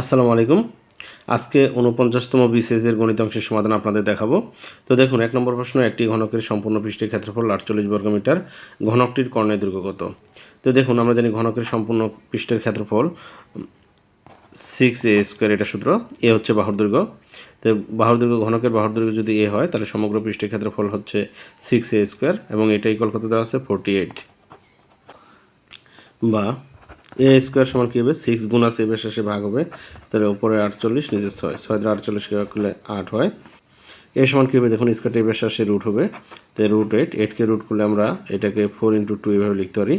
আসসালামু আলাইকুম। আজকে উনপঞ্চাশতম বিসিএসের গণিত অংশের সমাধান আপনাদের দেখাবো। তো দেখুন, এক নম্বর প্রশ্ন, একটি ঘনকের সম্পূর্ণ পৃষ্ঠের ক্ষেত্রফল আটচল্লিশ বর্গমিটার, ঘনকটির কর্ণের দৈর্ঘ্য কত? তো দেখুন, আমরা জানি ঘনকের সম্পূর্ণ পৃষ্ঠের ক্ষেত্রফল সিক্স এ স্কোয়ার এটা সূত্র, এ হচ্ছে বাহুর দৈর্ঘ্য। তো বাহুর দৈর্ঘ্য, ঘনকের বাহুর দৈর্ঘ্য যদি এ হয়, তাহলে সমগ্র পৃষ্ঠের ক্ষেত্রফল হচ্ছে সিক্স এ স্কোয়ার এবং এটা ইকুয়াল কত দেওয়া আছে? ফোরটি এইট বা এ স্কোয়ার সমান কী হবে? সিক্স গুণ আছে শেষে ভাগ হবে। তাহলে উপরে আটচল্লিশ, নিচে ছয়। ছয় দ্বারা আটচল্লিশ করলে আট হয়। এ সমান কী হবে? দেখুন স্কোয়ারটা এবার শেষে রুট হবে। তো রুট এইট এইটকে রুট করলে আমরা এটাকে ফোর ইন্টু টু এভাবে লিখতে পারি।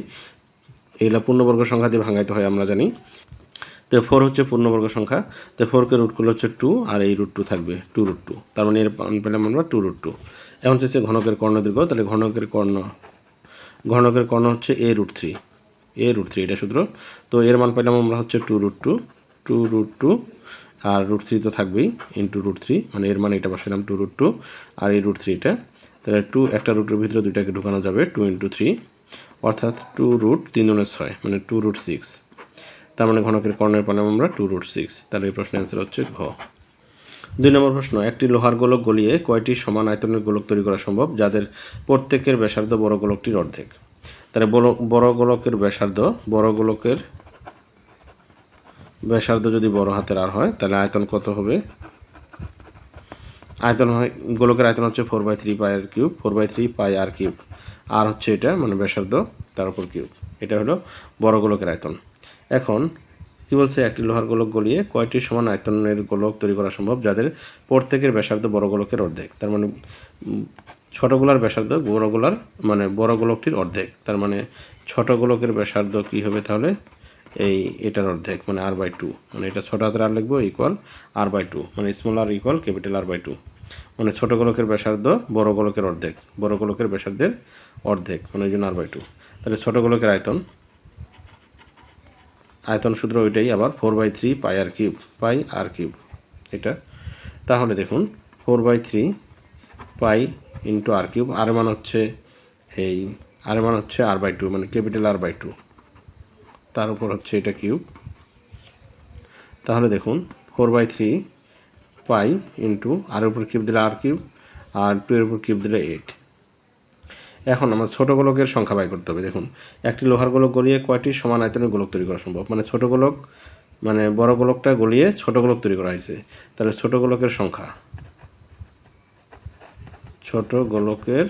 এইগুলা পূর্ণবর্গ সংখ্যা দিয়ে ভাঙাইতে হয়, আমরা জানি। তো ফোর হচ্ছে পূর্ণবর্গ সংখ্যা। তো ফোরকে রুট করলে হচ্ছে টু আর এই রুট টু থাকবে টু রুট টু তার মানে এর পেলাম আমরা টু রুট টু এখন হচ্ছে ঘনকের কর্ণ দীর্ঘ, তাহলে ঘনকের কর্ণ ঘনকের কর্ণ হচ্ছে a root three a root three এটা সূত্র তো এর মান পেলাম আমরা হচ্ছে two root two two root two আর রুট থ্রি তো থাকবেই ইন্টু রুট থ্রি মানে এর মানে এটা বসালাম টু রুট টু আর এই রুট থ্রিটা তাহলে টু একটা রুটের ভিতরে দুইটাকে ঢুকানো যাবে টু ইন্টু থ্রি অর্থাৎ টু রুট তিন জনের ছয় মানে টু রুট সিক্স তার মানে ঘনকের কর্ণের পেলাম আমরা টু রুট সিক্স তাহলে এই প্রশ্নের অ্যান্সার হচ্ছে ঘ। দুই নম্বর প্রশ্ন, একটি লোহার গোলক গলিয়ে কয়টি সমান আয়তনের গোলক তৈরি করা সম্ভব, যাদের প্রত্যেকের ব্যাসার্ধ বড় গোলকটির অর্ধেক? তাহলে বড় বড় গোলকের ব্যাসার্ধ, বড় গোলকের ব্যাসার্ধ যদি বড় হাতের আর হয়, তাহলে আয়তন কত হবে? আয়তন হয়, গোলকের আয়তন হচ্ছে four by three pi r cube four by three pi r cube আর হচ্ছে এটা মানে ব্যাসার্ধ, তার উপর কিউব এটা হলো বড় গোলকের আয়তন। এখন, কি বলছে? একটি লোহার গোলক গলিয়ে কয়টি সমান আয়তনের গোলক তৈরি করা সম্ভব? যাদের প্রত্যেকের ব্যাসার্ধ বড় গোলকের অর্ধেক। তার মানে ছোট গোলার ব্যাসার্ধ বড় গোলার মানে বড় গোলকটির অর্ধেক। তার মানে ছোট গোলকের ব্যাসার্ধ কী হবে তাহলে? এই এটার অর্ধেক মানে আর বাই টু মানে এটা ছোট হাতের আর লিখব ইকুয়াল আর বাই টু মানে small r equal capital r by two মানে ছোট গোলকের ব্যাসার্ধ, বড় গোলকের অর্ধেক, বড় গোলকের ব্যাসার্ধের অর্ধেক মানে ওই জন্য আর বাই টু তাহলে ছোট গোলকের আয়তন আয়তন সূত্র ওইটাই, আবার four by three pi r cube pi r cube এটা, তাহলে দেখুন four by three pi into r cube আর মান হচ্ছে এই আর মান হচ্ছে আর বাই টু মানে ক্যাপিটাল আর বাই টু তার উপর হচ্ছে এটা কিউব তাহলে দেখুন four by three pi into r উপর কিউব দিলে আর কিউব আর টু এর উপর কিউব দিলে এইট এখন আমার ছোটো গোলকের সংখ্যা বাই করতে হবে। দেখুন, একটি লোহার গোলক গলিয়ে কয়টি সমান আয়তনের গোলক তৈরি করা সম্ভব? মানে ছোটো গোলক মানে বড় গোলকটা গলিয়ে ছোটো গোলক তৈরি করা হয়েছে। তাহলে ছোটো গোলকের সংখ্যা। ছোট গোলকের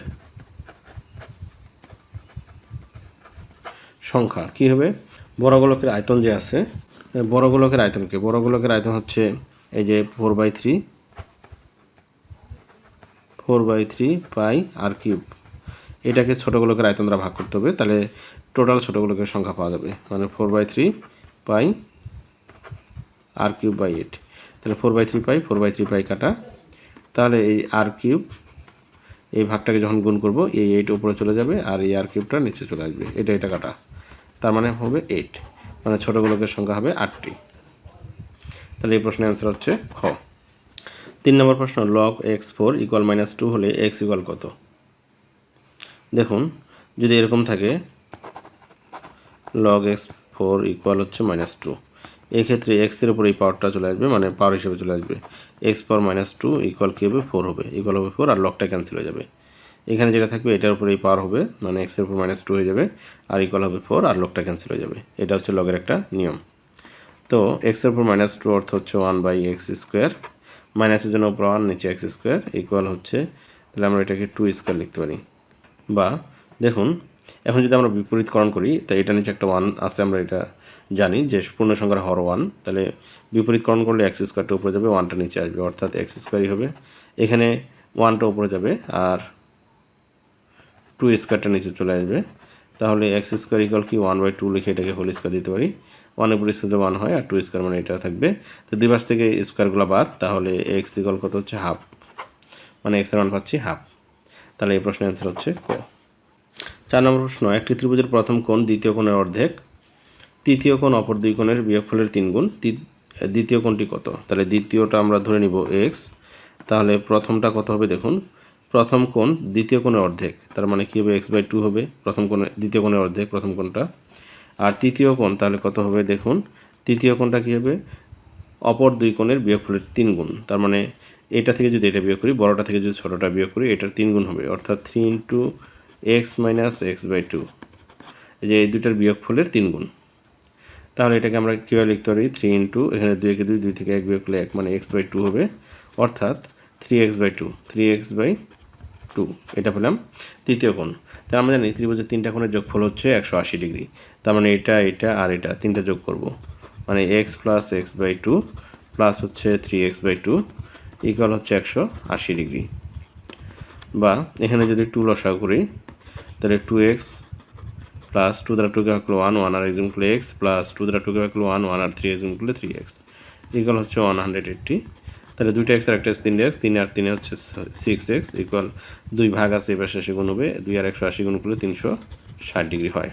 সংখ্যা। কি হবে? বড় গোলকের আয়তন যে আছে বড় গোলকের আয়তনকে বড় গোলকের আয়তন হচ্ছে এই যে four by three, four by three pi r cube. এটাকে ছোটো গোলকের আয়তন দ্বারা ভাগ করতে হবে, তাহলে টোটাল ছোটো গোলকের সংখ্যা পাওয়া যাবে। মানে four by three pi r cube by eight. তাহলে four by three pi, four by three pi কাটা। তাহলে এই আর কিউব এই ভাগটাকে যখন গুণ করব, এই এইট উপরে চলে যাবে আর এই আর কিউবটা নিচে চলে আসবে। এটা এটা কাটা। তার মানে হবে এইট মানে ছোটো গোলকের সংখ্যা হবে আটটি। তাহলে এই প্রশ্নের অ্যান্সার হচ্ছে খ। তিন নম্বর প্রশ্ন log x four equal minus two হলে এক্স ইকুয়াল কত? দেখুন, যদি এরকম থাকে লগ এক্স ফোর ইকুয়াল হচ্ছে মাইনাস টু এক্ষেত্রে এক্সের উপর এই পাওয়ারটা চলে আসবে মানে পাওয়ার হিসেবে চলে আসবে। X power minus two equal কী হবে? ফোর হবে। ইকুয়াল হবে ফোর আর লগটা ক্যান্সেল হয়ে যাবে। এখানে যেটা থাকবে, এটার উপর এই পাওয়ার হবে মানে এক্সের উপর মাইনাস টু হয়ে যাবে আর ইকুয়াল হবে ফোর আর লগটা ক্যান্সেল হয়ে যাবে। এটা হচ্ছে লগের একটা নিয়ম। তো এক্সের উপর মাইনাস টু অর্থ হচ্ছে ওয়ান বাই এক্স স্কোয়ার মাইনাসের জন্য উপর ওয়ান নিচে এক্স স্কোয়ার ইকুয়াল হচ্ছে, তাহলে আমরা এটাকে টু স্কোয়ার লিখতে পারি। বা দেখুন এখন যদি আমরা বিপরীতকরণ করি তো এটা নিচে একটা ওয়ান আছে, আমরা এটা জানি যে পূর্ণ সংখ্যার হর ওয়ান তাহলে বিপরীতকরণ করলে এক্স স্কোয়ারটা উপরে যাবে ওয়ানটা নিচে আসবে, অর্থাৎ এক্স স্কোয়ারই হবে। এখানে ওয়ানটা উপরে যাবে আর টু স্কোয়ারটা নিচে চলে আসবে। তাহলে এক্স স্কোয়ার ইকুয়াল কি? ওয়ান বাই টু লিখে এটাকে হোল স্কোয়ার দিতে পারি। ওয়ানের উপর স্কোয়ার ওয়ান হয় আর টু স্কোয়ার মানে এটা থাকবে। তো দুই পাশ থেকে স্কোয়ারগুলো বাদ, তাহলে এক্স ইকুয়াল কত হচ্ছে? হাফ মানে এক্সের ওয়ান পাচ্ছি হাফ তাহলে এই প্রশ্নের অ্যান্সার হচ্ছে ক। চার নম্বর প্রশ্ন, একটি ত্রিভুজের প্রথম কোণ দ্বিতীয় কোণের অর্ধেক, তৃতীয় কোণ অপর দুই কোণের বিয়োগফলের তিন গুণ দ্বিতীয় কোণটি কত? তাহলে দ্বিতীয়টা আমরা ধরে নিব এক্স তাহলে প্রথমটা কত হবে দেখুন, প্রথম কোণ দ্বিতীয় কোণের অর্ধেক, তার মানে কী হবে? এক্স বাই টু হবে, প্রথম কোণে, দ্বিতীয় কোণের অর্ধেক প্রথম কোণটা, আর তৃতীয় কোণ তাহলে কত হবে দেখুন, তৃতীয় কোণটা কী হবে? অপর দুই কোণের বিয়োগফলের তিন গুণ, তার মানে এটা থেকে যদি এটা বিয়োগ করি, বড়টা থেকে যদি ছোটোটা বিয়োগ করি, এটার তিন গুণ হবে, অর্থাৎ three into x minus x by two এই যে এই দুইটার বিয়োগফলের তিন গুণ। তাহলে এটাকে আমরা কীভাবে লিখতে পারি? থ্রি ইন্টু এখানে দুই একে দুই দুই থেকে এক বিয়োগ করলে এক মানে এক্স বাই টু হবে। অর্থাৎ three x by two three x by two এটা পেলাম তৃতীয় কোণ। তার আমরা জানি ত্রিভুজের তিনটা কোণের যোগফল হচ্ছে একশো আশি ডিগ্রি। তার মানে এটা এটা আর এটা, তিনটা যোগ করব। মানে x plus x by two plus হচ্ছে three x by two equal হচ্ছে একশো আশি ডিগ্রি। বা এখানে যদি টু লসা করি, তাহলে টু এক্স প্লাস টু দ্বারা টুকে ভাগ করলে ওয়ান ওয়ান আর এক্সিম করলে এক্স প্লাস টু দ্বারা টুকে ভাগ করলে ওয়ান ওয়ান আর থ্রি এক্স করলে থ্রি এক্স ইকুয়াল হচ্ছে ওয়ান হান্ড্রেড এইট্টি তাহলে দুইটা এক্স আর একটা এক্স তিনটে এক্স তিন আর তিনে হচ্ছে সিক্স এক্স ইকুয়াল দুই ভাগ আছে এবার শেষে গুণ হবে, দুই আর একশো আশি গুণ করলে তিনশো ষাট ডিগ্রি হয়।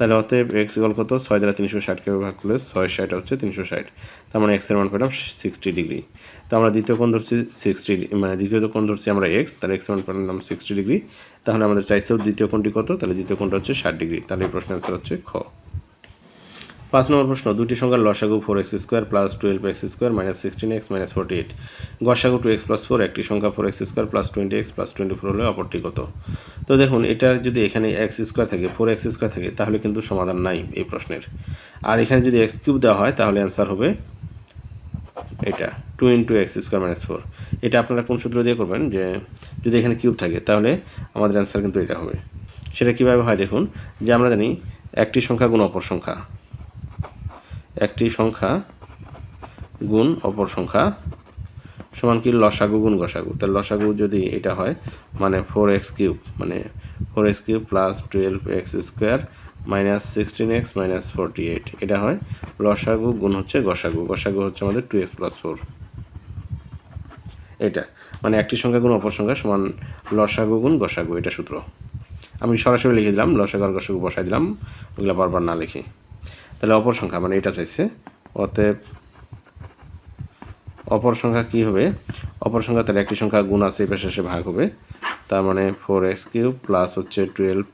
তাহলে অতএব এক্স ইকাল কত? ছয় দ্বারা তিনশো ষাটকে ভাগ করলে ছয় ষাট হচ্ছে তিনশো ষাট। তার মানে এক্সের মান পেলাম সিক্সটি ডিগ্রি তো আমরা দ্বিতীয় কোণ ধরছি সিক্সটি মানে দ্বিতীয় কোণ ধরছি আমরা এক্স তাহলে এক্সের মান পেলাম সিক্সটি ডিগ্রি তাহলে আমাদের চাইছেও দ্বিতীয় কোণটি কত? তাহলে দ্বিতীয় কোণটা হচ্ছে ষাট ডিগ্রি তাহলে এই প্রশ্নের অ্যান্সার হচ্ছে খ। পাঁচ নম্বর প্রশ্ন, দুটি সংখ্যার লসাগু four x square plus twelve x square minus sixteen x minus forty eight গসাগু টু এক্স প্লাস ফোর একটি সংখ্যা four x square plus twenty x plus twenty four হলে অপরটি কত? তো দেখুন, এটা যদি এখানে এক্স স্কোয়ার থাকে ফোর এক্স স্কোয়ার থাকে, তাহলে কিন্তু সমাধান নাই এই প্রশ্নের। আর এখানে যদি এক্স কিউব দেওয়া হয়, তাহলে অ্যান্সার হবে এটা two into x square minus four এটা আপনারা কোন সূত্র দিয়ে করবেন? যে যদি এখানে কিউব থাকে, তাহলে আমাদের অ্যান্সার কিন্তু এটা হবে। সেটা কীভাবে হয় দেখুন, যে আমরা জানি একটি সংখ্যা গুণ অপর সংখ্যা। একটি সংখ্যা গুণ অপর সংখ্যা সমান কি লসাগু গুণ গসাগু? তাহলে লসাগু যদি এটা হয় মানে ফোর এক্স কিউব মানে four x cube plus twelve x square minus sixteen x minus forty eight এটা হয় লসাগু গুণ হচ্ছে গসাগু। গসাগু হচ্ছে আমাদের টু এক্স প্লাস ফোর এটা মানে একটি সংখ্যা গুণ অপর সংখ্যা সমান লসাগু গুণ গসাগু, এটা সূত্র। আমি সরাসরি লিখে দিলাম, লসাগু আর গসাগু বসাই দিলাম, ওগুলো বারবার না লিখি। তাহলে অপর সংখ্যা মানে এটা চাইছে। অতএব অপর সংখ্যা কী হবে? অপর সংখ্যা তাহলে একটি সংখ্যা গুণ আছে, এবার শেষে ভাগ হবে। তার মানে ফোর এক্স কিউব প্লাস হচ্ছে twelve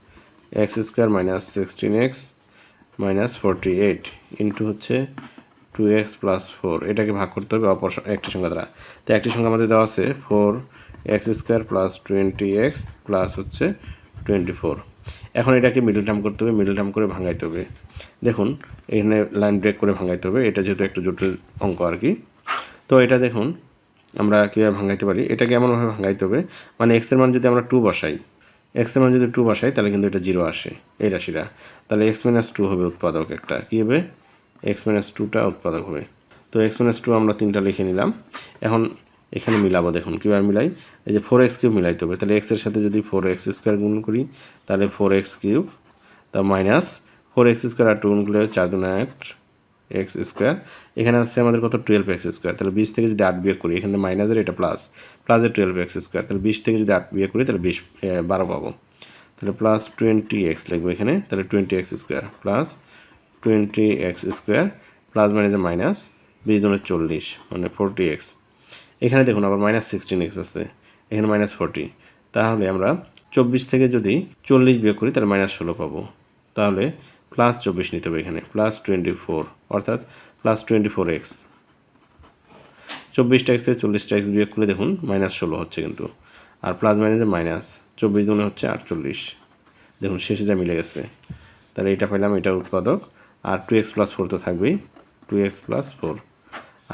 x square minus sixteen x minus forty eight into হচ্ছে টু এক্স প্লাস ফোর এটাকে ভাগ করতে হবে অপর একটি সংখ্যা দ্বারা। তো একটি সংখ্যা আমাদের দেওয়া আছে four x square plus twenty x plus হচ্ছে টোয়েন্টি ফোর এখন এটাকে মিডল টার্ম করতে হবে মিডল টার্ম করে ভাঙাইতে হবে। দেখুন, এখানে লাইন ব্রেক করে ভাঙাইতে হবে। এটা যেহেতু একটা জটিল অঙ্ক আর কি। তো এটা দেখুন, আমরা কীভাবে ভাঙাইতে পারি? এটাকে এমনভাবে ভাঙাইতে হবে মানে এক্সের মান যদি আমরা টু বসাই এক্সের মান যদি টু বসাই, তাহলে কিন্তু এটা জিরো আসে, এই রাশিটা। তাহলে এক্স মাইনাস টু হবে উৎপাদক একটা। কী হবে? এক্স মাইনাস টুটা উৎপাদক হবে। তো এক্স মাইনাস টু আমরা তিনটা লিখে নিলাম। এখন এখানে মিলাবো দেখুন, কীভাবে মিলাই? এই যে ফোর এক্স কিউব মিলাইতে হবে। তাহলে এক্সের সাথে যদি ফোর এক্স স্কোয়ার গুণ করি, তাহলে ফোর এক্স কিউব তা মাইনাস ফোর এক্স স্কোয়ার আর টু গুণ করলে চার দুন আট এক্স স্কোয়ার এখানে আসছে আমাদের কত? টুয়েলভ এক্স স্কোয়ার তাহলে বিশ থেকে যদি আট বিয়োগ করি, এখানে মাইনাসের এটা প্লাস প্লাসের টুয়েলভ এক্স স্কোয়ার তাহলে বিশ থেকে যদি আট বিয়োগ করি, তাহলে বিশ বারো পাবো। তাহলে প্লাস টোয়েন্টি এক্স লিখব এখানে। তাহলে twenty x square plus twenty x square plus মাইনাসে মাইনাস বিশ দুনের চল্লিশ মানে ফোরটি এক্স এখানে দেখুন আবার মাইনাস সিক্সটিন এক্স আছে। এখানে মাইনাস ফোরটি তাহলে আমরা চব্বিশ থেকে যদি চল্লিশ বিয়োগ করি, তাহলে মাইনাস ষোলো পাবো। তাহলে প্লাস চব্বিশ নিতে হবে এখানে। প্লাস টোয়েন্টি ফোর অর্থাৎ প্লাস টোয়েন্টি ফোর এক্স চব্বিশটা এক্স থেকে চল্লিশটা এক্স বিয়োগ করলে দেখুন মাইনাস ষোলো হচ্ছে কিন্তু। আর প্লাস মাইনাসে মাইনাস চব্বিশ গুণে হচ্ছে আটচল্লিশ। দেখুন, শেষে যা মিলে গেছে। তাহলে এটা পেলাম এটার উৎপাদক। আর টু এক্স প্লাস ফোর তো থাকবেই। টু এক্স প্লাস ফোর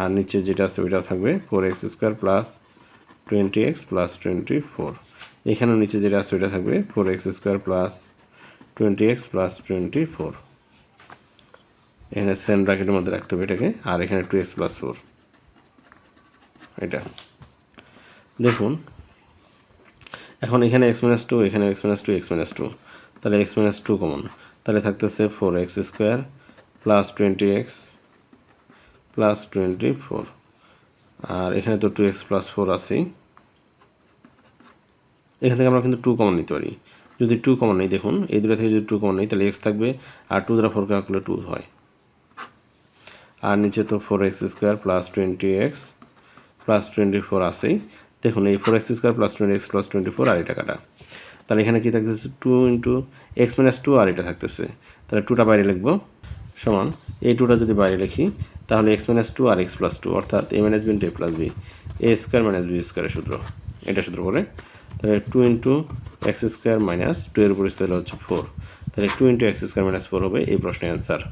আর নিচে যেটা আছে, ওইটাও থাকবে। Four x square plus twenty x plus twenty four এখানেও নিচে যেটা আছে, ওইটা থাকবে। Four x square plus twenty x plus twenty four এখানে সেম ব্র্যাকেটের মধ্যে রাখতে হবে এটাকে, আর এখানে টু এক্স প্লাস ফোর এটা। দেখুন, এখন এখানে এক্স মাইনাস টু এখানে x minus two x minus two তাহলে এক্স মাইনাস টু কমন তাহলে থাকতেছে four x square plus twenty x plus twenty four আর এখানে তো টু এক্স প্লাস ফোর আছেই। এখান থেকে আমরা কিন্তু টু কমন নিতে পারি। যদি টু কমন নেই, দেখুন, এই দুটো থেকে যদি টু কমন নেই, তাহলে এক্স থাকবে, আর টু দ্বারা ফোর কাজ করলে টু হয়। আর নিচে তো four x square plus twenty x plus twenty four আসেই দেখুন, এই four x square plus twenty x plus twenty four আর এটা কাটা। তাহলে এখানে কি থাকতেছে? Two into x minus two আর এটা থাকতেছে। তাহলে টুটা বাইরে লিখব। সমান, এই টুটা যদি বাইরে লিখি, তাহলে এক্স মাইনাস টু আর এক্স প্লাস টু অর্থাৎ a minus b into a plus b a square minus b স্কোয়ারের সূত্র, এটা সূত্র করে তাহলে two into x square minus two এর উপর তাহলে হচ্ছে ফোর তাহলে two into x square minus four হবে এই প্রশ্নের অ্যান্সার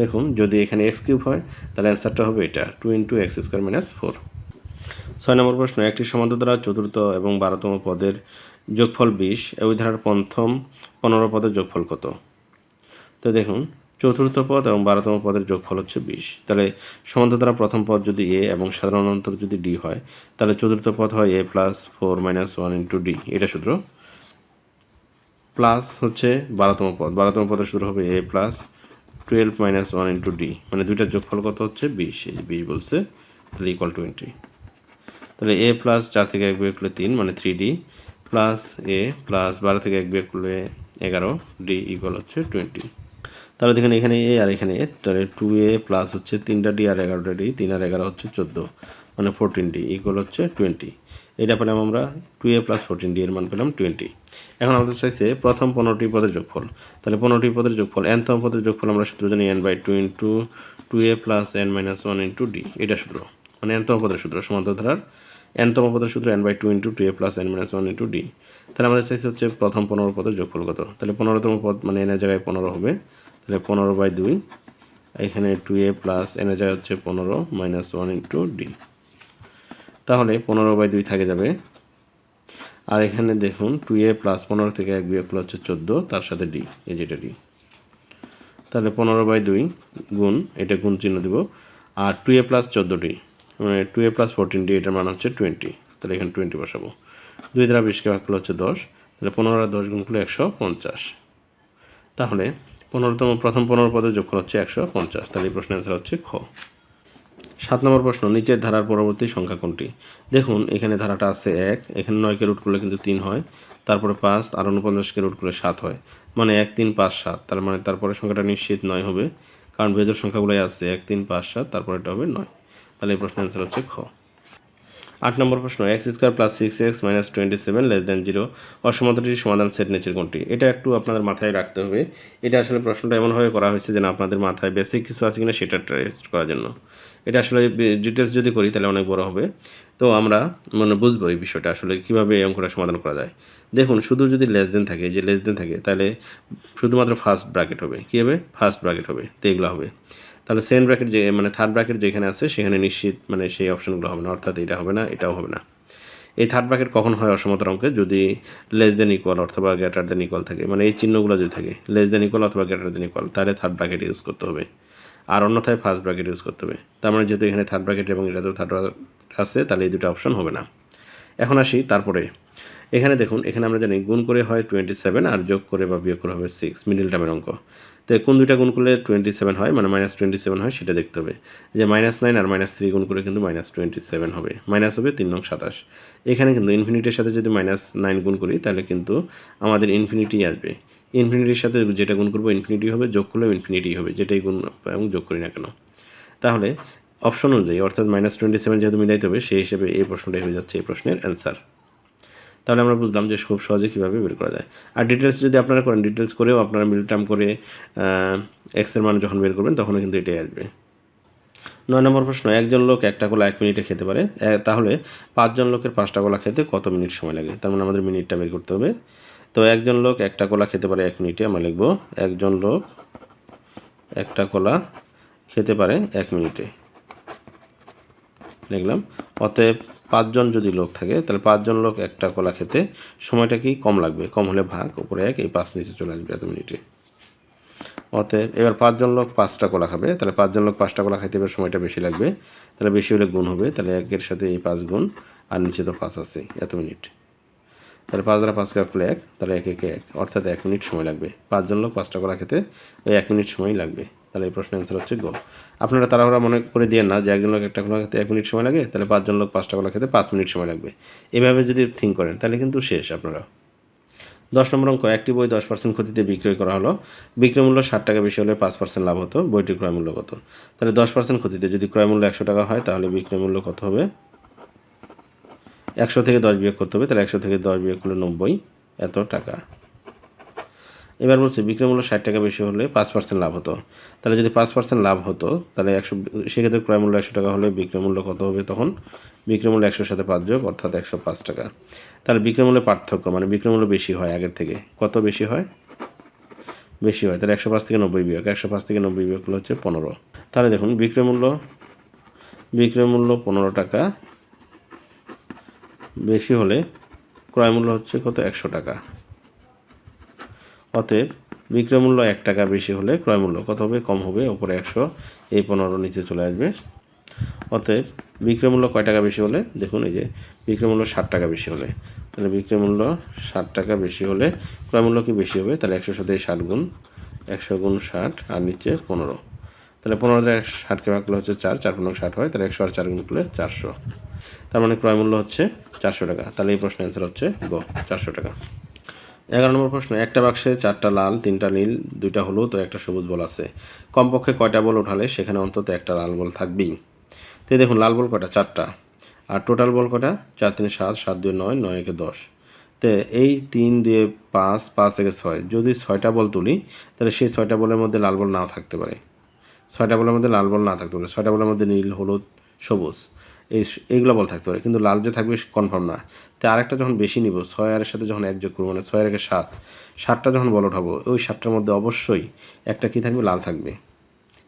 দেখুন, যদি এখানে এক্স কিউব হয়, তাহলে অ্যান্সারটা হবে এটা two into x square minus four ছয় নম্বর প্রশ্ন, একটি সমান্ত দ্বারা চতুর্থ এবং বারোতম পদের যোগফল বিশ ওই ধারার পঞ্চম পনেরো পদের যোগফল কত? তো দেখুন চতুর্থ পদ এবং বারোতম পদের যোগফল হচ্ছে বিশ। তাহলে সমান্ত দ্বারা প্রথম পদ যদি এ এবং সাধারণ অন্তর যদি ডি হয়, তাহলে চতুর্থ পদ হয় a plus four minus one into d এটা সূত্র। প্লাস হচ্ছে বারোতম পদ। বারোতম পদের সূত্র হবে a plus twelve minus one into d মানে দুইটার যোগফল কত হচ্ছে? বিশ। এই বিশ বলছে, তাহলে ইকুয়াল টোয়েন্টি তাহলে এ প্লাস চার থেকে এক বিয়োগ করলে তিন মানে three d plus a plus বারো থেকে এক বিয়োগ করলে এগারো। ডি ইকুয়াল হচ্ছে টোয়েন্টি তাহলে দেখেন এখানে এ আর এখানে এ তাহলে টু এ প্লাস হচ্ছে তিনটা ডি আর এগারোটা ডি তিন আর এগারো হচ্ছে চোদ্দ মানে ফোরটিন ডি ইকুয়াল হচ্ছে টোয়েন্টি এটা পেলাম আমরা two a plus fourteen d এর মান পেলাম টোয়েন্টি এখন আমাদের চাইছে প্রথম পনেরোটি পদের যোগফল। তাহলে পনেরোটি পদের যোগফল এনতম পদের যোগফল আমরা সূত্র জানি n by two into two a plus n minus one into d এটা সূত্র। মানে এনতম পদের সূত্র সমান্তর ধারার এনতম পদের সূত্র n by two into two a plus n minus one into d তাহলে আমাদের চাইছে হচ্ছে প্রথম পনেরো পদের যোগফল কত? তাহলে পনেরোতম পদ মানে এনের জায়গায় পনেরো হবে। তাহলে পনেরো বাই দুই, এখানে টু এ প্লাস এনের জায়গায় হচ্ছে পনেরো মাইনাস ওয়ান ইন্টু ডি তাহলে পনেরো বাই দুই থাকে যাবে। আর এখানে দেখুন টু এ প্লাস পনেরো থেকে এক বিয়োগ করলে হচ্ছে চোদ্দ, তার সাথে ডি এই যেটা ডি তাহলে পনেরো বাই দুই গুণ, এটা গুণ চিহ্ন দিব, আর টু এ প্লাস চোদ্দ ডি মানে two a plus fourteen d এটার মান হচ্ছে টোয়েন্টি তাহলে এখানে টোয়েন্টি বসাবো। দুই দ্বারা বিশকে ভাগ করলে হচ্ছে দশ, তাহলে পনেরো দশ গুণ করলে একশো পঞ্চাশ। তাহলে পনেরোতম, প্রথম পনেরো পদের যোগফল হচ্ছে একশো পঞ্চাশ। তাহলে এই প্রশ্নের অ্যান্সার হচ্ছে খ। সাত নম্বর প্রশ্ন, নিচের ধারার পরবর্তী সংখ্যা কোনটি? দেখুন, এখানে ধারাটা আছে এক, এখানে নয়কে রুট করলে কিন্তু তিন হয়, তারপরে পাঁচ, আর উনপঞ্চাশকে রুট করলে সাত হয়। মানে এক, তিন, পাঁচ, সাত, তার মানে তারপরে সংখ্যাটা নিশ্চিত নয় হবে, কারণ বেজোর সংখ্যাগুলোই আছে, এক, তিন, পাঁচ, সাত, তারপরে এটা হবে নয়। তাহলে এই প্রশ্নের অ্যান্সার হচ্ছে খ। আট নম্বর প্রশ্ন x square plus six x minus twenty seven less than zero অসমাধানটির সমাধান সেট নিচের কোনটি? এটা একটু আপনাদের মাথায় রাখতে হবে। এটা আসলে প্রশ্নটা এমনভাবে করা হয়েছে যেন আপনাদের মাথায় বেসিক কিছু আছে কিনা সেটা টেস্ট করার জন্য। এটা আসলে ডিটেলস যদি করি তাহলে অনেক বড় হবে। তো আমরা মানে বুঝব এই বিষয়টা আসলে কীভাবে এই অঙ্কটা সমাধান করা যায়। দেখুন, শুধু যদি লেস দেন থাকে, যে লেস দেন থাকে, তাহলে শুধুমাত্র ফার্স্ট ব্র্যাকেট হবে। কী হবে? ফার্স্ট ব্র্যাকেট হবে। তো এগুলো হবে। তাহলে সেকেন্ড ব্র্যাকেট যে মানে থার্ড ব্র্যাকেট যেখানে আছে, সেখানে নিশ্চিত মানে সেই অপশনগুলো হবে না। অর্থাৎ এটা হবে না, এটাও হবে না। এই থার্ড ব্র্যাকেট কখন হয় অসমতার অঙ্কে? যদি লেস দেন ইকুয়াল অথবা গ্রেটার দেন ইকুয়াল থাকে মানে এই চিহ্নগুলো যদি থাকে লেস দেন ইকুয়াল অথবা গ্রেটার দেন ইকুয়াল তাহলে থার্ড ব্র্যাকেট ইউজ করতে হবে। আর অন্যথায় ফার্স্ট ব্র্যাকেট ইউজ করতে হবে। তার মানে যেহেতু এখানে থার্ড ব্র্যাকেট এবং এটাতেও থার্ড ব্র্যাকেট আছে, তাহলে এই দুটো অপশন হবে না। এখন আসি তারপরে। এখানে দেখুন, এখানে আমরা জানি গুণ করে হয় টোয়েন্টি সেভেন আর যোগ করে বা বিয়োগ করে হবে সিক্স মিডিল টার্মের অঙ্ক। তো কোন দুইটা গুণ করলে টোয়েন্টি সেভেন হয়? মানে মাইনাস টোয়েন্টি সেভেন হয়, সেটা দেখতে হবে। যে মাইনাস নাইন আর মাইনাস থ্রি গুণ করে কিন্তু মাইনাস টোয়েন্টি সেভেন হবে। মাইনাস হবে তিন নং সাতাশ। এখানে কিন্তু ইনফিনিটির সাথে যদি মাইনাস নাইন গুণ করি, তাহলে কিন্তু আমাদের ইনফিনিটি আসবে। ইনফিনিটির সাথে যেটা গুণ করব ইনফিনিটি হবে, যোগ করলেও ইনফিনিটি হবে, যেটাই গুণ এবং যোগ করি না কেন। তাহলে অপশন অনুযায়ী, অর্থাৎ মাইনাস টোয়েন্টি সেভেন যেহেতু মিলাইতে হবে, সেই হিসেবে এই প্রশ্নটাই হয়ে যাচ্ছে এই প্রশ্নের অ্যান্সার তাহলে আমরা বুঝলাম যে খুব সহজে কীভাবে বের করা যায়। আর ডিটেলস যদি আপনারা করেন ডিটেলস করেও আপনারা মিল টার্ম করে এক্সের মান যখন বের করবেন তখন কিন্তু এটাই আসবে। নয় নম্বর প্রশ্ন, একজন লোক একটা কলা এক মিনিটে খেতে পারে। তাহলে পাঁচজন লোকের পাঁচটা কলা খেতে কত মিনিট সময় লাগে? তার মানে আমাদের মিনিটটা বের করতে হবে। তো একজন লোক একটা কলা খেতে পারে এক মিনিটে, আমরা লিখব, একজন লোক একটা কলা খেতে পারে এক মিনিটে। লিখলাম। অতএব পাঁচজন যদি লোক থাকে, তাহলে পাঁচজন লোক একটা কলা খেতে সময়টা কি কম লাগবে? কম হলে ভাগ উপরে এক, এই পাঁচ নিচে চলে আসবে এত মিনিটে। অতএব এবার পাঁচজন লোক পাঁচটা কলা খাবে, তাহলে পাঁচজন লোক পাঁচটা কলা খাইতে এবার সময়টা বেশি লাগবে, তাহলে বেশি হলে গুণ হবে, তাহলে একের সাথে এই পাঁচ গুণ, আর নিচে তো পাঁচ আছে, এত মিনিট। তাহলে পাঁচ দ্বারা পাঁচ কাপলে এক, তাহলে এক, একে, এক, অর্থাৎ এক মিনিট সময় লাগবে। পাঁচজন লোক পাঁচটা কলা খেতে, ওই এক মিনিট সময় লাগবে। তাহলে এই প্রশ্নের অ্যান্সার হচ্ছে গ আপনারা তাড়াহুড়া মনে করে দিয়ে না যে একজন লোক একটা কলা খেতে এক মিনিট সময় লাগে, তাহলে পাঁচজন লোক পাঁচটা কলা খেতে পাঁচ মিনিট সময় লাগবে। এভাবে যদি থিঙ্ক করেন, তাহলে কিন্তু শেষ আপনারা। দশ নম্বর অঙ্ক, একটি বই দশ পার্সেন্ট ক্ষতিতে বিক্রয় করা হলো। বিক্রয় মূল্য ষাট টাকা বেশি হলে পাঁচ পার্সেন্ট লাভ হতো, বইটির ক্রয় মূল্য কত? তাহলে দশ পার্সেন্ট ক্ষতিতে যদি ক্রয় মূল্য একশো টাকা হয়, তাহলে বিক্রয় মূল্য কত হবে? একশো থেকে দশ বিয়োগ করতে হবে, তাহলে একশো থেকে দশ বিয়োগ করলে নব্বই। এত টাকা। এবার বলছে বিক্রয় মূল্য ষাট টাকা বেশি হলে পাঁচ পার্সেন্ট লাভ হতো। তাহলে যদি পাঁচ পার্সেন্ট লাভ হতো, তাহলে একশো, সেক্ষেত্রে ক্রয় মূল্য একশো টাকা হলে বিক্রয় মূল্য কত হবে তখন? বিক্রয় মূল্য একশোর সাথে পাঁচ যোগ, অর্থাৎ একশো পাঁচ টাকা। তাহলে বিক্রয় মূল্যের পার্থক্য মানে বিক্রয় মূল্য বেশি হয় আগের থেকে। কত বেশি হয়? বেশি হয়। তাহলে একশো পাঁচ থেকে নব্বই বিয়োগ। একশো পাঁচ থেকে নব্বই বিয়োগ হচ্ছে পনেরো। তাহলে দেখুন, বিক্রয় মূল্য বিক্রয় মূল্য পনেরো টাকা বেশি হলে ক্রয় মূল্য হচ্ছে কত? একশো টাকা। অতএব বিক্রয় মূল্য এক টাকা বেশি হলে ক্রয় মূল্য কত হবে? কম হবে, ওপরে একশো, এই পনেরো নিচে চলে আসবে। অতএব বিক্রয় মূল্য কয় টাকা বেশি হলে? দেখুন এই যে বিক্রয় মূল্য ষাট টাকা বেশি হলে। তাহলে বিক্রয় মূল্য ষাট টাকা বেশি হলে ক্রয় মূল্য কি বেশি হবে? তাহলে একশো সাথে ষাট গুণ, একশো গুণ ষাট, আর নিচে পনেরো। তাহলে পনেরো দিয়ে ষাটকে ভাগ করলে হচ্ছে চার চার পনেরো ষাট হয়, তাহলে একশো আর চার গুণ করলে চারশো। তার মানে ক্রয় মূল্য হচ্ছে চারশো টাকা। তাহলে এই প্রশ্নের অ্যান্সার হচ্ছে গ, চারশো টাকা। এগারো নম্বর প্রশ্ন, একটা বাক্সে চারটা লাল, তিনটা নীল, দুইটা হলুদ ও একটা সবুজ বল আছে। কমপক্ষে কয়টা বল উঠালে সেখানে অন্তত একটা লাল বল থাকবেই। তো দেখুন, লাল বল কটা চারটা। আর টোটাল বল কটা চার, তিন, সাত সাত, দুই, নয় নয়, একে দশ। তো এই তিন, দুয়ে পাঁচ পাঁচ, একে ছয়। যদি ছয়টা বল তুলি, তাহলে সেই ছয়টা বলের মধ্যে লাল বল নাও থাকতে পারে। ছয়টা বলের মধ্যে লাল বল না থাকতে পারে। ছয়টা বলের মধ্যে নীল, হলুদ, সবুজ। এই এইগুলো বল থাকতে পারে। কিন্তু লাল যে থাকবে কনফার্ম না। তাই আরেকটা যখন বেশি নিব, ছয় আরের সাথে যখন একযোগ করব মানে ছয় একে সাত, সাতটা যখন বল উঠাবো ওই সাতটার মধ্যে অবশ্যই একটা কী থাকবে? লাল থাকবে।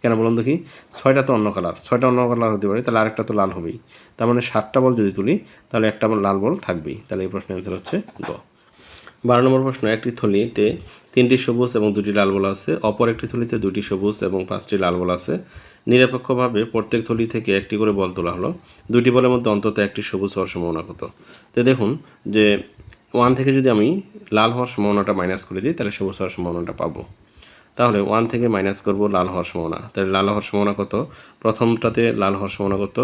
কেন বলুন দেখি? ছয়টা তো অন্য কালার ছয়টা অন্য কালার হতে পারে, তাহলে আরেকটা তো লাল হবেই। তার মানে সাতটা বল যদি তুলি, তাহলে একটা লাল বল থাকবেই। তাহলে এই প্রশ্নের অ্যান্সার হচ্ছে গ। বারো নম্বর প্রশ্ন, একটি থলিতে তিনটি সবুজ এবং দুটি লাল বল আছে, অপর একটি থলিতে দুটি সবুজ এবং পাঁচটি লাল বল আছে। নিরপেক্ষভাবে প্রত্যেক থলি থেকে একটি করে বল তোলা হলো। দুটি বলের মধ্যে অন্তত একটি সবুজ হওয়ার সম্ভাবনা কত? তো দেখুন যে ওয়ান থেকে যদি আমি লাল হওয়ার সম্ভাবনাটা মাইনাস করে দিই, তাহলে সবুজ হওয়ার সম্ভাবনাটা পাবো। তাহলে ওয়ান থেকে মাইনাস করব লাল হওয়ার সম্ভাবনা। তাহলে লাল হওয়ার সম্ভাবনা কত? প্রথমটাতে লাল হওয়ার সম্ভাবনা কত?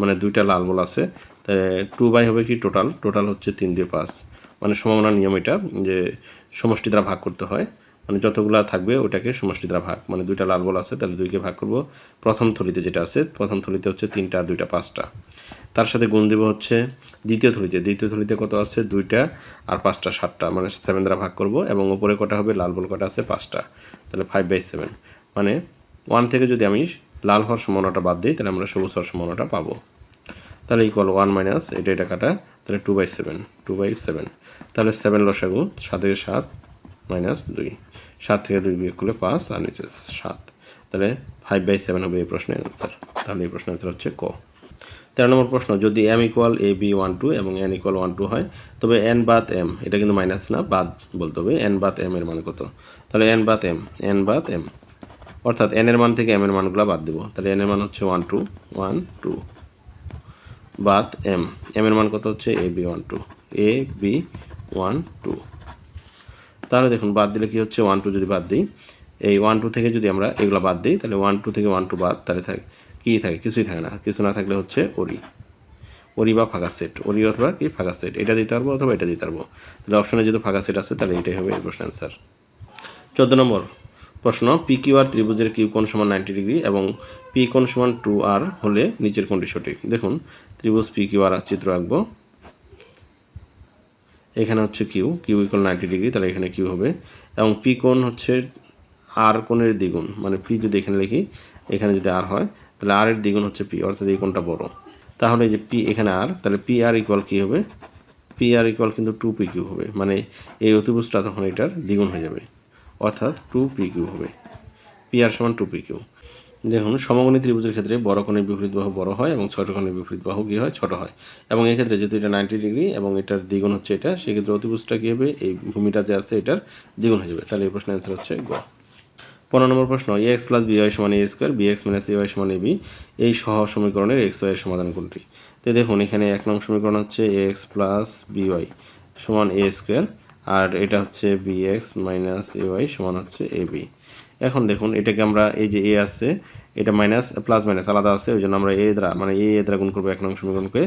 মানে দুইটা লাল বল আছে। তাহলে টু বাই হবে কি টোটাল টোটাল হচ্ছে তিন দিয়ে পাঁচ। মানে সম্ভাবনার নিয়ম এটা যে সমষ্টি দ্বারা ভাগ করতে হয়। মানে যতগুলা থাকবে ওটাকে সমষ্টি দ্বারা ভাগ। মানে দুইটা লাল বল আছে, তাহলে দুইকে ভাগ করব। প্রথম থলিতে যেটা আছে, প্রথম থলিতে হচ্ছে তিনটা, দুইটা, পাঁচটা। তার সাথে গুণ দেবো হচ্ছে দ্বিতীয় থলিতে। দ্বিতীয় থলিতে কত আছে? দুইটা আর পাঁচটা, সাতটা। মানে সেভেন দ্বারা ভাগ করব এবং ওপরে কটা হবে? লাল বল কটা আছে? পাঁচটা। তাহলে ফাইভ বাই সেভেন মানে ওয়ান থেকে যদি আমি লাল হওয়ার সম্ভাবনাটা বাদ দিই, তাহলে আমরা সবুজ হওয়ার সম্ভাবনাটা পাবো। তাহলে ইকুয়াল ওয়ান মাইনাস এটা এটা কাটা, তাহলে two by seven two by seven তাহলে সেভেন লসাগু, সাত থেকে সাত মাইনাস দুই। সাত থেকে দুই বিয়োগ করলে পাঁচ, আর নিচে সাত। তাহলে ফাইভ বাই সেভেন হবে এই প্রশ্নের অ্যান্সার তাহলে এই প্রশ্নের অ্যান্সার হচ্ছে ক। তেরো নম্বর প্রশ্ন, যদি m equal a b one two এবং এন ইকুয়াল ওয়ান টু হয়, তবে এন বাদ এম এটা কিন্তু মাইনাস না, বাদ বলতে হবে এন বাদ এম এর মান কত? তাহলে এন বাদ এম এন বাদ এম অর্থাৎ এন এর মান থেকে এম এর মানগুলো বাদ দেবো। তাহলে এন এর মান হচ্ছে ওয়ান টু ওয়ান টু বাদ এম। এম এর মান কত হচ্ছে? A b one two. A b one two. তাহলে দেখুন, বাদ দিলে কি হচ্ছে? ওয়ান টু যদি বাদ দিই, এই ওয়ান টু থেকে যদি আমরা এগুলো বাদ দিই, তাহলে ওয়ান টু থেকে ওয়ান টু বাদ তাহলে থাকে, কী থাকে? কিছুই থাকে না। কিছু না থাকলে হচ্ছে ওরি। ওরি বা ফাঁকা সেট। ওরি অথবা কি? ফাঁকা সেট। এটা দিতে পারব অথবা এটা দিতে পারব। তাহলে অপশনে যদি ফাঁকা সেট আছে, তাহলে এটাই হবে এই প্রশ্ন অ্যান্সার চোদ্দ নম্বর। প্রশ্ন পি কিউ আর ত্রিভুজের কিউ কোণ সমান নাইনটি ডিগ্রি এবং পি কোণ সমান টু আর হলে নিচের কোণটি সঠিক। দেখুন, ত্রিভুজ পি কিউ আর চিত্র আঁকবো। এখানে হচ্ছে q q equal ninety degree তাহলে এখানে কিউ হবে। এবং পি কোণ হচ্ছে আর কোণের দ্বিগুণ মানে পি যদি এখানে লিখি, এখানে যদি আর হয়, তাহলে আর এর দ্বিগুণ হচ্ছে পি অর্থাৎ এই কোণটা বড়। তাহলে যে পি এখানে আর তাহলে পি আর ইকুয়াল কী হবে? পি আর ইকুয়াল কিন্তু টু পি কিউ হবে মানে এই অতিভুজটা তখন এটার দ্বিগুণ হয়ে যাবে। অর্থাৎ টু পি কিউ হবে। পি আর সমান টু পি কিউ দেখুন সমগণী ত্রিভুজের ক্ষেত্রে বড় কোণের বিপরীত বাহু বড় হয় এবং ছোট কোণের বিপরীত বাহু কী হয়, ছোট হয়। এবং এক্ষেত্রে যেহেতু এটা নাইনটি ডিগ্রি এবং এটার দ্বিগুণ হচ্ছে এটা, সেক্ষেত্রে অতিভুজটা কী হবে? এই ভূমিটা যে আছে এটার দ্বিগুণ হয়ে যাবে। তাহলে এই প্রশ্নের অ্যান্সার হচ্ছে গ। পনেরো নম্বর প্রশ্ন a x plus b y সমান a square b x minus a y সমান এ বি এই সহ সমীকরণের এক্স ওয়াই এর সমাধান কোনটি? তো দেখুন, এখানে এক নং সমীকরণ হচ্ছে a x plus b y সমান এ স্কোয়ার আর এটা হচ্ছে b x minus a y সমান হচ্ছে এ বি এখন দেখুন, এটাকে আমরা এই যে এ আছে, এটা মাইনাস প্লাস মাইনাস আলাদা আছে ওই জন্য আমরা এ দ্বারা মানে এ দ্বারা গুণ করব এক নং সমীকরণকে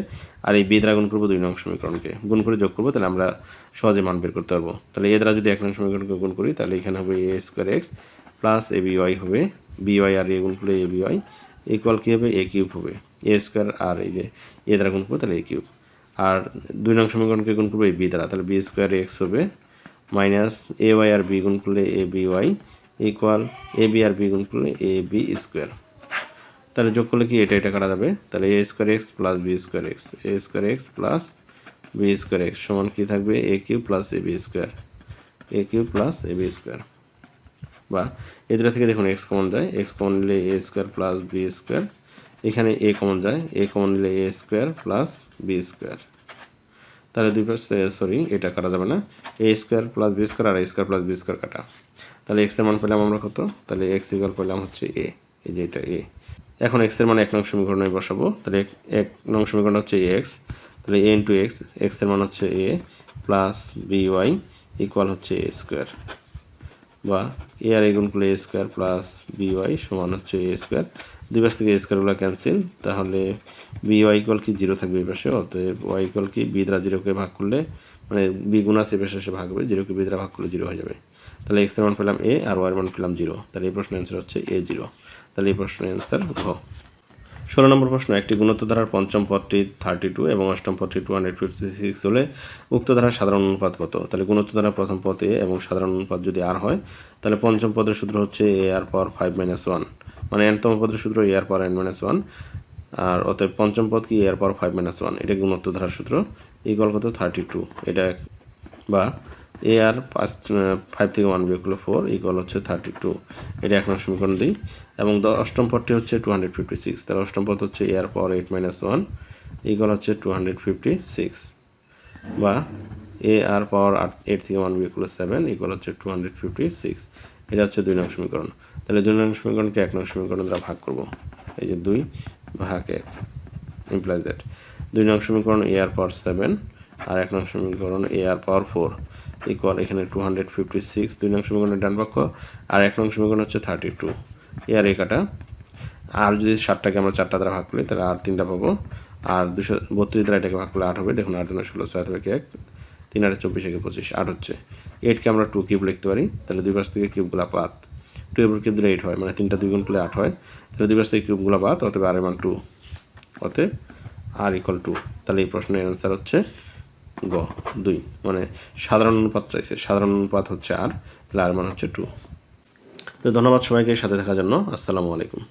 আর এই বি দ্বারা গুণ করব দুই নং সমীকরণকে গুণ করে যোগ করব, তাহলে আমরা সহজে মান বের করতে পারব। তাহলে এ দ্বারা যদি এক নং সমীকরণকে গুণ করি, তাহলে এখানে হবে a square x plus a b y হবে বি ওয়াই আর এ গুণ করলে এ বি ওয়াই ইকুয়াল কী হবে? এ কিউব হবে। এ স্কোয়ার আর এই যে এ দ্বারা গুণ করব, তাহলে এ কিউব আর দুই নং সমীকরণকে গুণ করব এই বি দ্বারা, তাহলে বি স্কোয়ার এক্স হবে মাইনাস এ ওয়াই আর বি গুণ করলে a b y equal a b R b গুণ করলে এ বি স্কোয়ার। তাহলে যোগ করলে কি? এটা এটা কাটা যাবে। তাহলে a square x plus b square x, a square x plus b square x সমান কী থাকবে? A q plus a b square, a q plus a b square. বা এ থেকে দেখুন, এক্স কমন যায়, এক্স কমন নিলে a square plus b square, এখানে a common যায়, এ কমন নিলে a square plus b square তাহলে দুই পাশে সরি এটা কাটা যাবে না। A square plus b square R a square plus b square কাটা। তাহলে এক্সের মান পেলাম আমরা কত? তাহলে এক্স ইকুয়াল পেলাম হচ্ছে এ এই যে এটা এ এখন এক্সের মান এক নং সমীকরণে বসাবো। তাহলে এক- নং সমীকরণ হচ্ছে এক্স তাহলে এ ইন্টু এক্স এক্সের মান হচ্ছে a plus b y equal হচ্ছে এ স্কোয়ার বা এ আর এ গুণ করলে a square plus b y সমান হচ্ছে এ স্কোয়ার দুই পাশ থেকে স্কোয়ারগুলো ক্যান্সেল তাহলে বি ওয়াই ইকুয়াল কি জিরো থাকবে এই পাশে, অতএব ওয়াই ইকুয়াল কি বি দ্বারা জিরোকে ভাগ করলে মানে বি গুণ আছে পাশে এসে ভাগ হবে জিরোকে বি দ্বারা ভাগ করলে জিরো হয়ে যাবে। তাহলে এক্সের মান পেলাম এ আর ওয়াই এর মান পেলাম জিরো তাহলে এই প্রশ্নের অ্যান্সার হচ্ছে এ জিরো তাহলে এই প্রশ্নের অ্যান্সার ঘ। ষোলো নম্বর প্রশ্ন, একটি গুণোত্তর ধারার পঞ্চম পদটি থার্টি টু এবং অষ্টম পদটি টু হান্ড্রেড ফিফটি সিক্স হলে উক্ত ধারার সাধারণ অনুপাত কত? তাহলে গুণোত্তর ধারার প্রথম পদ এবং সাধারণ অনুপাত যদি আর হয়, তাহলে পঞ্চম পদের সূত্র হচ্ছে a r power five minus one মানে এনতম পদের সূত্র a r power n minus one আর অতএব পঞ্চম পদ কি a r power five minus one এটা গুণোত্তর ধারার সূত্র? ইকুয়াল কত থার্টি টু এটা বা এ আর পাঁচ ফাইভ থেকে ওয়ান বিয়োগ করলে ফোর ইকুয়াল হচ্ছে থার্টি টু এটা এক নং সমীকরণ দিই, এবং অষ্টম পদটি হচ্ছে টু হান্ড্রেড ফিফটি সিক্স তার অষ্টম পদ হচ্ছে a r power eight minus one equal হচ্ছে টু হান্ড্রেড ফিফটি সিক্স বা এ আর পাওয়ার আট এইট থেকে ওয়ান বিয়োগ করলে সেভেন ইকুয়াল হচ্ছে টু হান্ড্রেড ফিফটি সিক্স এটা হচ্ছে দুই নং সমীকরণ। তাহলে দুই নং সমীকরণকে এক নং সমীকরণ দ্বারা ভাগ করব। এই যে দুই ভাগ এক ইমপ্লাইজ দ্যাট দুই নং সমীকরণ এ আর পাওয়ার সেভেন আর এক নং সমীকরণ a r power four equal এখানে টু হান্ড্রেড ফিফটি সিক্স দুই নং সমীকরণের ডান পক্ষ আর এক নং সমীকরণ হচ্ছে থার্টি টু এ আর এ কাটা আর যদি সাতটাকে আমরা চারটা দ্বারা ভাগ করি, তাহলে আর তিনটা পাবো। আর দুশো বত্রিশ দ্বারা এটাকে ভাগ করলে আট হবে। দেখুন, আট দিনে ষোলো, ছয় থেকে এক? তিন আটে চব্বিশ একে পঁচিশ, আট হচ্ছে। এইটকে আমরা টু কিউব লিখতে পারি, তাহলে দুই পাশ থেকে কিউবগুলো পাত টু এর কিউব দিলে এইট হয় মানে তিনটা দুই গুণ করলে আট হয়। তাহলে দুই পাশ থেকে কিউবগুলো বাদ, অতএব আর মান টু অতএব আর ইকুয়াল টু তাহলে এই প্রশ্নের অ্যান্সার হচ্ছে গ, দুই। মানে সাধারণ অনুপাত চাইছে, সাধারণ অনুপাত হচ্ছে আর তাহলে আর মান হচ্ছে টু তো ধন্যবাদ সবাইকে সাথে থাকার জন্য। আসসালামু আলাইকুম।